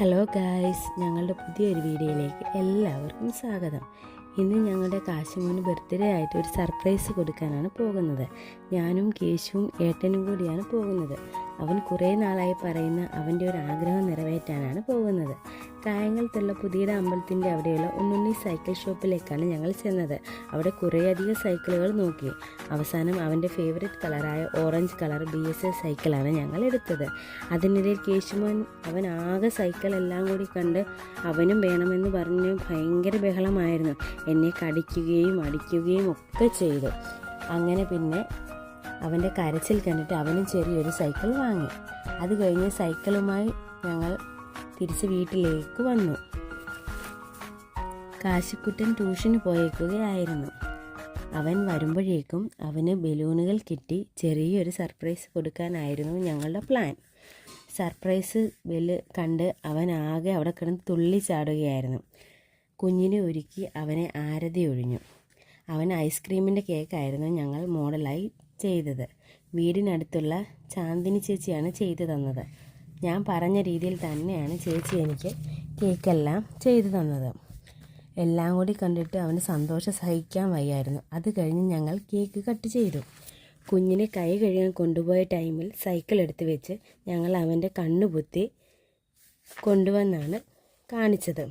Hello guys ഞങ്ങളുടെ പുതിയൊരു വീഡിയോയിലേക്ക് എല്ലാവർക്കും സ്വാഗതം. ഇന്ന് ഞങ്ങളുടെ കാശിമോന് ബർത്ത്ഡേ ആയിട്ട് ഒരു സർപ്രൈസ് കൊടുക്കാനാണ് പോകുന്നത്. ഞാനും കേശുവും ഏട്ടനും കൂടിയാണ് പോകുന്നത്. അവൻ കുറേ നാളായി പറയുന്ന അവന്റെ ഒരു ആഗ്രഹം നിറവേറ്റാനാണ് പോകുന്നത്. കായംകുളത്തുള്ള പുതിയ അമ്പലത്തിന്റെ അവിടെയുള്ള ഒന്നുണ്ണി സൈക്കിൾ ഷോപ്പിലേക്കാണ് ഞങ്ങൾ ചെന്നത്. അവിടെ കുറേയധികം സൈക്കിളുകൾ നോക്കി. അവസാനം അവന്റെ favourite കളറായ orange colour B S S സൈക്കിളാണ് ഞങ്ങൾ എടുത്തത്. അതിനിടയിൽ കേശുമോൻ അവൻ ആകെ സൈക്കിൾ എല്ലാം കൂടി കണ്ട് അവനും വേണമെന്ന് പറഞ്ഞ് ഭയങ്കര ബഹളമായിരുന്നു. എന്നെ കടിക്കുകയും അടിക്കുകയും ഒക്കെ ചെയ്തു. അങ്ങനെ പിന്നെ അവന്റെ കരച്ചിൽ കണ്ടിട്ട് അവനും ചെറിയൊരു സൈക്കിൾ വാങ്ങി. അത് കഴിഞ്ഞ് സൈക്കിളുമായി ഞങ്ങൾ തിരിച്ച് വീട്ടിലേക്ക് വന്നു. കാശിക്കുട്ടൻ ട്യൂഷന് പോയേക്കുകയായിരുന്നു. അവൻ വരുമ്പോഴേക്കും അവന് ബലൂണുകൾ കിട്ടി ചെറിയൊരു സർപ്രൈസ് കൊടുക്കാനായിരുന്നു ഞങ്ങളുടെ പ്ലാൻ. സർപ്രൈസ് ബെൽ കണ്ട് അവൻ ആകെ അവിടെ കിടന്ന് തുള്ളി ചാടുകയായിരുന്നു. കുഞ്ഞിനെ ഒരുക്കി അവനെ ആരതി ഒഴിഞ്ഞു. അവൻ ഐസ്ക്രീമിന്റെ കേക്കായിരുന്നു ഞങ്ങൾ മോഡലായി ചെയ്തത്. വീടിനടുത്തുള്ള ചാന്ദിനി ചേച്ചിയാണ് ചെയ്തു തന്നത്. ഞാൻ പറഞ്ഞ രീതിയിൽ തന്നെയാണ് ചേച്ചി എനിക്ക് കേക്കെല്ലാം ചെയ്തു തന്നത്. എല്ലാം കൂടി കണ്ടിട്ട് അവന് സന്തോഷം സഹിക്കാൻ വയ്യായിരുന്നു. അത് കഴിഞ്ഞ് ഞങ്ങൾ കേക്ക് കട്ട് ചെയ്തു. കുഞ്ഞിനെ കൈ കഴുകാൻ കൊണ്ടുപോയ ടൈമിൽ സൈക്കിൾ എടുത്ത് വെച്ച് ഞങ്ങൾ അവന്റെ കണ്ണു പൊത്തി കൊണ്ടുവന്നാണ് കാണിച്ചത്.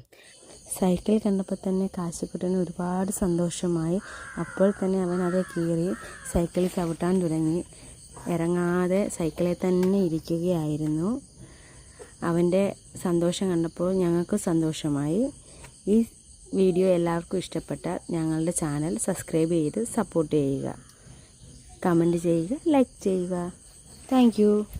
സൈക്കിൾ കണ്ടപ്പോൾ തന്നെ കാശിക്കുട്ടന് ഒരുപാട് സന്തോഷമായി. അപ്പോൾ തന്നെ അവൻ അത് കീറി സൈക്കിൾ ചവിട്ടാൻ തുടങ്ങി. ഇറങ്ങാതെ സൈക്കിളിൽ തന്നെ ഇരിക്കുകയായിരുന്നു. അവന്റെ സന്തോഷം കണ്ടപ്പോൾ ഞങ്ങൾക്ക് സന്തോഷമായി. ഈ വീഡിയോ എല്ലാവർക്കും ഇഷ്ടപ്പെട്ടാൽ ഞങ്ങളുടെ ചാനൽ സബ്സ്ക്രൈബ് ചെയ്ത് സപ്പോർട്ട് ചെയ്യുക. കമന്റ് ചെയ്യുക ലൈക്ക് ചെയ്യുക. താങ്ക്